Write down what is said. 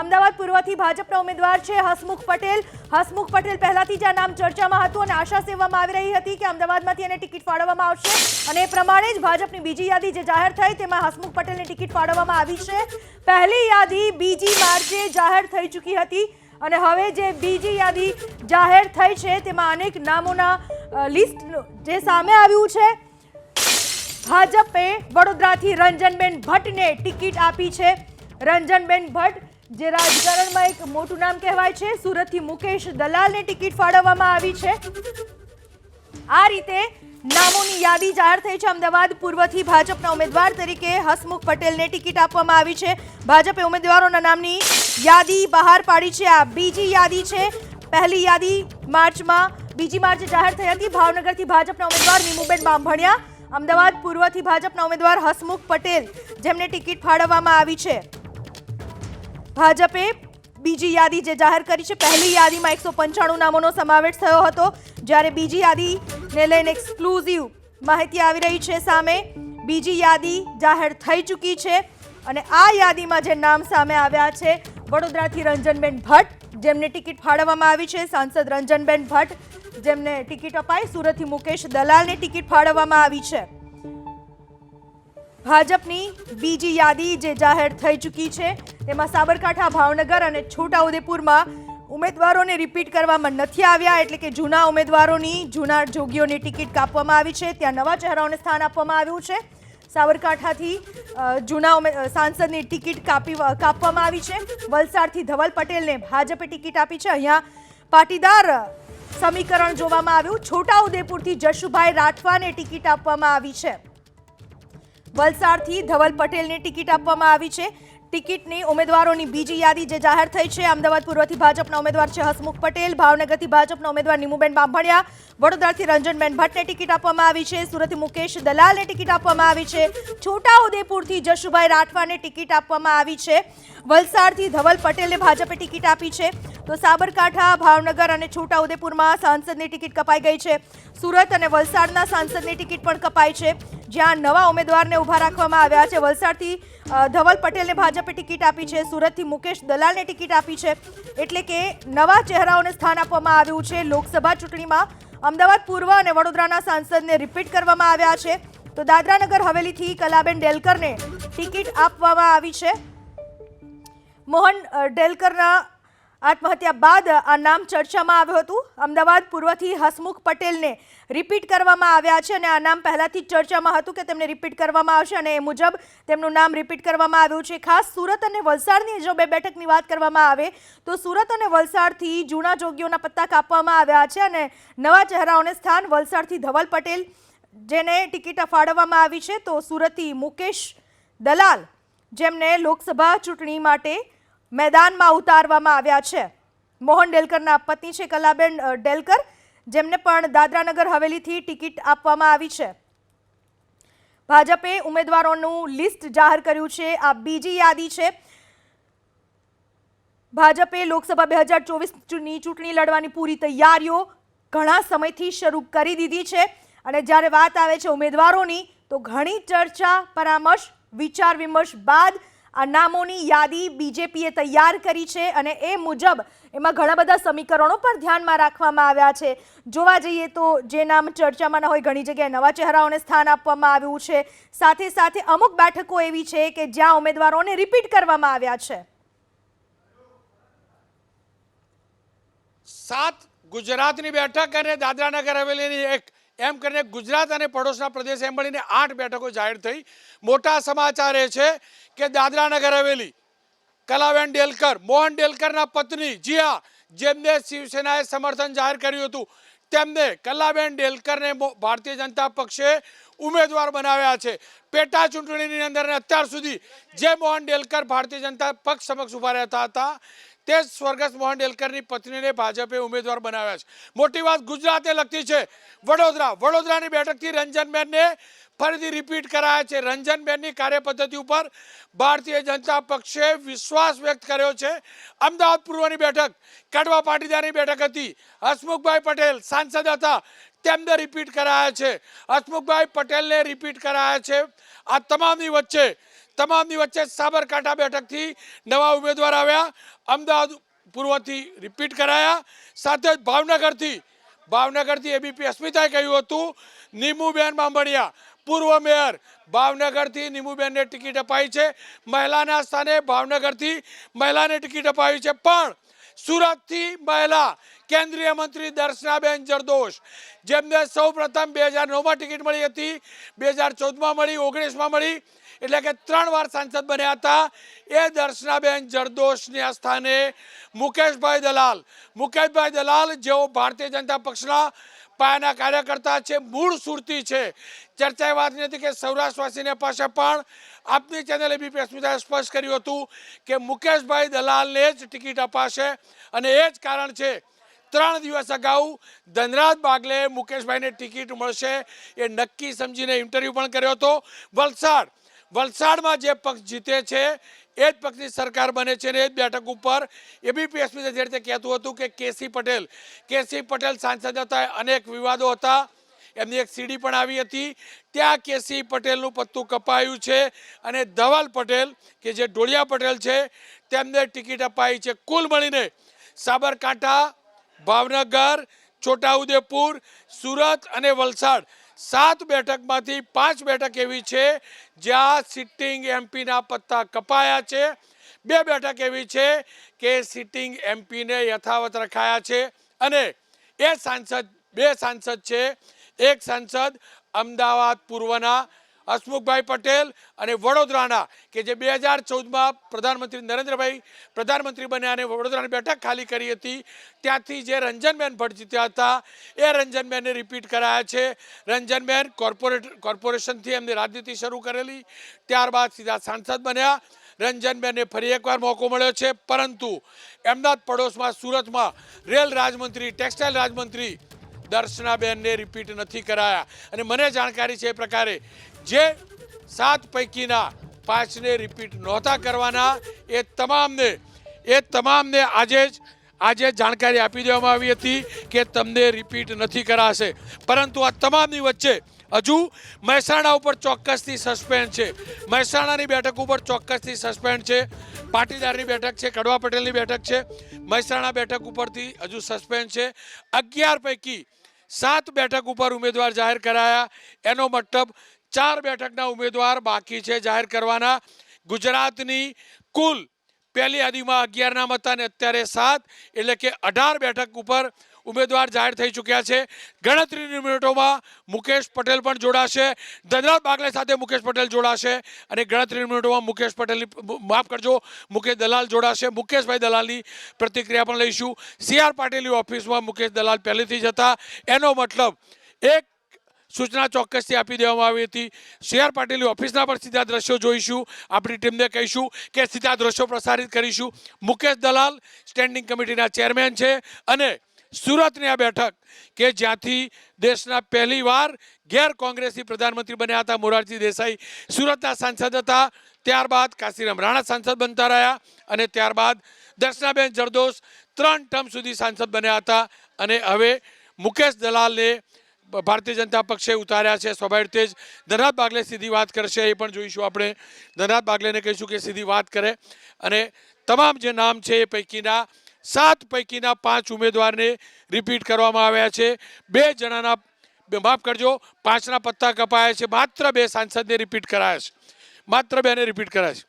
અમદાવાદ પૂર્વથી ભાજપના ઉમેદવાર છે હસમુખ પટેલ. હસમુખ પટેલ પહેલાથી જ આ નામ ચર્ચામાં હતું અને આશા સેવવામાં આવી રહી હતી કે અમદાવાદમાંથી એને ટિકિટ ફાળવવામાં આવશે. અને એ પ્રમાણે જ ભાજપની બીજી યાદી જે જાહેર થઈ તેમાં હસમુખ પટેલને ટિકિટ ફાળવવામાં આવી છે. પહેલી યાદી બીજી માર્ચે જાહેર થઈ ચૂકી હતી અને હવે જે બીજી યાદી જાહેર થઈ છે તેમાં અનેક નામોના લિસ્ટ જે સામે આવ્યું છે. ભાજપે વડોદરાથી રંજનબેન ભટ્ટને ટિકિટ આપી છે. રંજનબેન ભટ્ટ જે રાજકારણમાં એક મોટું નામ કહેવાય છે, સુરતથી મુકેશ દલાલને ટિકિટ ફાળવવામાં આવી છે. આ રીતે નામોની યાદી જાહેર થઈ છે. અમદાવાદ પૂર્વથી ભાજપના ઉમેદવાર તરીકે હસમુખ પટેલને ટિકિટ આપવામાં આવી છે. ભાજપે ઉમેદવારોના નામની યાદી બહાર પાડી છે. આ બીજી યાદી છે. પહેલી યાદી માર્ચમાં, બીજી માર્ચે જાહેર થઈ હતી. ભાવનગરથી ભાજપના ઉમેદવાર નીમુબેન બાંભણિયા. અમદાવાદ પૂર્વથી ભાજપના ઉમેદવાર હસમુખ પટેલ જેમને ટિકિટ ફાળવવામાં આવી છે. ભાજપે બીજી યાદી જે જાહેર કરી છે, પહેલી યાદીમાં એકસો પંચાણું નામોનો સમાવેશ થયો હતો, જ્યારે બીજી યાદીને લઈને એક્સક્લુઝિવ માહિતી આવી રહી છે સામે. બીજી યાદી જાહેર થઈ ચૂકી છે અને આ યાદીમાં જે નામ સામે આવ્યા છે, વડોદરાથી રંજનબેન ભટ્ટ, જેમને ટિકિટ ફાળવવામાં આવી છે, સાંસદ રંજનબેન ભટ્ટ, જેમને ટિકિટ અપાઈ, સુરતથી મુકેશ દલાલને ટિકિટ ફાળવવામાં આવી છે. ભાજપની બીજી યાદી જે જાહેર થઈ ચૂકી છે, તેમાં સાબરકાંઠા, ભાવનગર અને છોટાઉદેપુરમાં ઉમેદવારોને રિપીટ કરવામાં નથી આવ્યા, એટલે કે જૂના ઉમેદવારોની, જૂના જોગીઓની ટિકિટ કાપવામાં આવી છે, ત્યાં નવા ચહેરાઓને સ્થાન આપવામાં આવ્યું છે. સાબરકાંઠાથી જૂના ઉમે- સાંસદની ટિકિટ કાપી કાપવામાં આવી છે. વલસાડથી ધવલ પટેલને ભાજપે ટિકિટ આપી છે. અહીંયા પાટીદાર સમીકરણ જોવામાં આવ્યું. છોટાઉદેપુરથી જશુભાઈ રાઠવાને ટિકિટ આપવામાં આવી છે. વલસાડથી ધવલ પટેલને ટિકિટ આપવામાં આવી છે. ટિકિટની ઉમેદવારોની બીજી યાદી જે જાહેર થઈ છે, અમદાવાદ પૂર્વથી ભાજપના ઉમેદવાર છે હસમુખ પટેલ, ભાવનગરથી ભાજપના ઉમેદવાર નિમુબેન બાંભણિયા, વડોદરાથી રંજનબેન ભટ્ટને ટિકિટ આપવામાં આવી છે, સુરતથી મુકેશ દલાલને ટિકિટ આપવામાં આવી છે, છોટાઉદેપુરથી જશુભાઈ રાઠવાને ટિકિટ આપવામાં આવી છે. વલસાડથી ધવલ પટેલને ભાજપે ટિકિટ આપી છે. તો સાબરકાંઠા, ભાવનગર અને છોટાઉદેપુરમાં સાંસદની ટિકિટ કપાઈ ગઈ છે. સુરત અને વલસાડના સાંસદની ટિકિટ પણ કપાઈ છે. જ્યાં નવા ઉમેદવારને ઊભા રાખવામાં આવ્યા છે. વલસાડથી ધવલ પટેલને ભાજપે ટિકિટ આપી છે. સુરતથી મુકેશ દલાલને ટિકિટ આપી છે. એટલે કે નવા ચહેરાઓને સ્થાન આપવામાં આવ્યું છે. લોકસભા ચૂંટણીમાં અમદાવાદ પૂર્વ અને વડોદરાના સાંસદને રિપીટ કરવામાં આવ્યા છે. તો દાદરાનગર હવેલીથી કલાબેન ડેલકરને ટિકિટ આપવામાં આવી છે. મોહન ડેલકરના આત્મહત્યા બાદ આ નામ ચર્ચામાં આવ્યું હતું. અમદાવાદ પૂર્વથી હસમુખ પટેલને રિપીટ કરવામાં આવ્યા છે અને આ નામ પહેલાથી ચર્ચામાં હતું કે તેમને રિપીટ કરવામાં આવશે અને એ મુજબ તેમનું નામ રિપીટ કરવામાં આવ્યું છે. ખાસ સુરત અને વલસાડની જો બે બેઠકની વાત કરવામાં આવે, તો સુરત અને વલસાડથી જૂના જોગીઓના પત્તા કાપવામાં આવ્યા છે અને નવા ચહેરાઓને સ્થાન વલસાડથી ધવલ પટેલ, જેને ટિકિટ ફાળવવામાં આવી છે. તો સુરતથી મુકેશ દલાલ, જેમને લોકસભા ચૂંટણી માટે મેદાનમાં ઉતારવામાં આવ્યા છે. મોહન ડેલકરના પત્ની છે કલાબેન ડેલકર. જેમને પણ દાદરાનગર હવેલીથી ટિકિટ આપવામાં આવી છે. ભાજપે ઉમેદવારોનું લિસ્ટ જાહેર કર્યું છે. આ બીજી યાદી છે. ભાજપે લોકસભા બે હજાર ચોવીસની ચૂંટણી લડવાની પૂરી તૈયારીઓ ઘણા સમયથી શરૂ કરી દીધી છે. અને જ્યારે વાત આવે છે ઉમેદવારોની, તો ઘણી ચર્ચા, પરામર્શ વિચાર વિમર્શ બાદ નામોની યાદી બીજેપીએ તૈયાર કરી છે અને એ મુજબ એમાં ઘણા બધા સમીકરણો પણ ધ્યાનમાં રાખવામાં આવ્યા છે. જોવા જઈએ તો જે નામ ચર્ચામાં ન હોય ઘણી જગ્યાએ નવા ચહેરાઓને સ્થાન આપવામાં આવ્યું છે. સાથે સાથે અમુક બેઠકો એવી છે કે જ્યાં ઉમેદવારોને રિપીટ કરવામાં આવ્યા છે. સાત ગુજરાતની બેઠક અને દાદરાનગર હવેલીની એક એમ કરીને ગુજરાત અને પડોશના પ્રદેશ એમ મળીને આઠ બેઠકો જાહેર થઈ. મોટા સમાચાર એ છે કે દાદરા નગર હવેલી, કલાબેન ડેલકર, મોહન ડેલકરના પત્ની જીયા, જેમને શિવસેનાએ સમર્થન જાહેર કર્યું હતું. તેમને કલાબેન ડેલકરને ભારતીય જનતા પક્ષે ઉમેદવાર બનાવ્યા છે. પેટા ચૂંટણીની અંદર અત્યાર સુધી જે મોહન ડેલકર ભારતીય જનતા પક્ષ સમક્ષ ઊભા રહેતા હતા, તે સ્વર્ગસ્થ મોહન ડેલકરની પત્નીને ભાજપે ઉમેદવાર બનાવ્યા છે. મોટી વાત ગુજરાતને લગતી છે. વડોદરા વડોદરાની બેઠકથી રંજનબેનને ફરીથી રિપીટ કરાયા છે. રંજનબેનની કાર્યપદ્ધતિ ઉપર ભારતીય જનતા પક્ષે વિશ્વાસ વ્યક્ત કર્યો છે. અમદાવાદ પૂર્વની બેઠક, કડવા પાટીદારની બેઠક હતી. હસમુખભાઈ પટેલ સાંસદ હતા. તેમને રિપીટ કરાયા છે. હસમુખભાઈ પટેલને રિપીટ કરાયા છે. આ તમામની વચ્ચે તમામની વચ્ચે સાબરકાંઠા બેઠકથી નવા ઉમેદવાર આવ્યા. અમદાવાદ પૂર્વથી રિપીટ કરાયા. સાથે જ ભાવનગરથી ભાવનગરથી એબીપી અસ્મિતાએ કહ્યું હતું, નીમુબેન બાંભણિયા પૂર્વ મેયર ભાવનગરથી નીમુબેનને ટિકિટ અપાઈ છે. મહિલાના સ્થાને ભાવનગરથી મહિલાને ટિકિટ અપાવી છે. પણ સુરતથી મહિલા કેન્દ્રીય મંત્રી દર્શનાબેન જરદોશ, જેમને સૌ પ્રથમ બે હજાર નવમાં ટિકિટ મળી હતી, બે હજાર ચૌદમાં મળી, ઓગણીસમાં મળી, એટલે કે ત્રણ વાર સાંસદ બન્યા હતા. એ દર્શનાબેન જરદોશના સ્થાને મુકેશભાઈ દલાલ મુકેશભાઈ દલાલ જેઓ ભારતીય જનતા પક્ષના પાયાના કાર્યકર્તા છે, મૂળ સુરતી છે. ચર્ચા એ વાત નથી કે સૌરાષ્ટ્રવાસીને પાસે પણ આપની ચેનલ એબીપી અસ્મિતાએ સ્પષ્ટ કર્યું હતું કે મુકેશભાઈ દલાલને જ ટિકિટ અપાશે અને એ જ કારણ છે, ત્રણ દિવસ અગાઉ ધનરાજ બાગલે મુકેશભાઈને ટિકિટ મળશે એ નક્કી સમજીને ઇન્ટરવ્યૂ પણ કર્યો હતો. વલસાડ વલસાડમાં જે પક્ષ જીતે છે, એ જ પક્ષની સરકાર બને છે ને એ જ બેઠક ઉપર એબીપીએસપી જે રીતે કહેતું હતું કે કેસી પટેલ કેસી પટેલ સાંસદ હતા, અનેક વિવાદો હતા, એમની એક સીડી પણ આવી હતી. ત્યાં કેસી પટેલનું પત્તું કપાયું છે અને ધવલ પટેલ, કે જે ઢોળિયા પટેલ છે, તેમને ટિકિટ અપાઈ છે. કુલ મળીને સાબરકાંઠા, ભાવનગર, છોટાઉદેપુર, સુરત અને વલસાડ સાત બેઠકમાંથી પાંચ બેઠક એવી છે જ્યાં સિટિંગ એમપીના પત્તા કપાયા છે. બે બેઠક એવી છે કે સિટિંગ એમપીને યથાવત રખાયા છે અને એ સાંસદ, બે સાંસદ છે. એક સાંસદ અમદાવાદ પૂર્વના હસમુખભાઈ પટેલ અને વડોદરાના કે જે બે હજાર ચૌદમાં પ્રધાનમંત્રી નરેન્દ્રભાઈ પ્રધાનમંત્રી બન્યા અને વડોદરાની બેઠક ખાલી કરી હતી, ત્યાંથી જે રંજનબેન ભટ્ટ જીત્યા હતા, એ રંજનબેનને રિપીટ કરાયા છે. રંજનબેન કોર્પોરેટ કોર્પોરેશનથી એમની રાજનીતિ શરૂ કરેલી, ત્યારબાદ સીધા સાંસદ બન્યા. રંજનબેનને ફરી એકવાર મોકો મળ્યો છે, પરંતુ એમના જ પડોશમાં, સુરતમાં રેલ રાજમંત્રી, ટેક્સટાઇલ રાજમંત્રી દર્શનાબેનને રિપીટ નથી કરાયા. અને મને જાણકારી છે એ પ્રકારે જે સાત પૈકીના પાંચને રિપીટ નહોતા કરવાના, એ તમામને એ તમામને આજે જ, આજે જાણકારી આપી દેવામાં આવી હતી કે તમને રિપીટ નથી કરાશે. પરંતુ આ તમામની વચ્ચે હજુ મહેસાણા ઉપર ચોક્કસથી સસ્પેન્ડ છે. મહેસાણાની બેઠક ઉપર ચોક્કસથી સસ્પેન્ડ છે. પાટીદારની બેઠક છે, કડવા પટેલની બેઠક છે. મહેસાણા બેઠક ઉપરથી હજુ સસ્પેન્ડ છે. અગિયાર પૈકી સાત બેઠક ઉપર ઉમેદવાર જાહેર કરાયા. એનો મતલબ ચાર બેઠકના ઉમેદવાર બાકી છે જાહેર કરવાના. ગુજરાતની કુલ પહેલી યાદીમાં અગિયારના મત અને અત્યારે સાત, એટલે કે અઢાર બેઠક ઉપર ઉમેદવાર જાહેર થઈ ચૂક્યા છે. ગણતરીની મિનિટોમાં મુકેશ પટેલ પણ જોડાશે. ધનરાજ બાગલે સાથે મુકેશ પટેલ જોડાશે અને ગણતરીની મિનિટોમાં મુકેશ પટેલની માફ કરજો, મુકેશ દલાલ જોડાશે. મુકેશભાઈ દલાલની પ્રતિક્રિયા પણ લઈશું. સી આર પાટીલની ઓફિસમાં મુકેશ દલાલ પહેલેથી જ હતા. એનો મતલબ એક સૂચના ચોક્કસથી આપી દેવામાં આવી હતી. સી આર પાટીલની ઓફિસના પર સીધા દ્રશ્યો જોઈશું. આપણી ટીમને કહીશું કે સીધા દ્રશ્યો પ્રસારિત કરીશું. મુકેશ દલાલ સ્ટેન્ડિંગ કમિટીના ચેરમેન છે અને સુરતની આ બેઠક કે જ્યાંથી દેશના પહેલીવાર ગેર કોંગ્રેસી પ્રધાનમંત્રી બન્યા હતા, મોરારજી દેસાઈ. સુરતના સાંસદ હતા, ત્યારબાદ કાશીરામ રાણા સાંસદ બનતા રહ્યા અને ત્યારબાદ દર્શનાબેન જરદોશ ત્રણ ટર્મ સુધી સાંસદ બન્યા હતા અને હવે મુકેશ દલાલને ભારતીય જનતા પક્ષે ઉતાર્યા છે. સ્વાભાવિક રીતે જ ધનરાજ બાગલે સીધી વાત કરશે, એ પણ જોઈશું આપણે. ધનરાજ બાગલેને કહીશું કે સીધી વાત કરે. અને તમામ જે નામ છે, એ પૈકીના સાત પૈકીના પાંચ ઉમેદવારને રિપીટ કરવામાં આવ્યા છે. બે જણાના માફ કરજો, પાંચના પત્તા કપાયા છે. માત્ર બે સાંસદને રિપીટ કરાયા છે. માત્ર બેને રિપીટ કરાયા છે.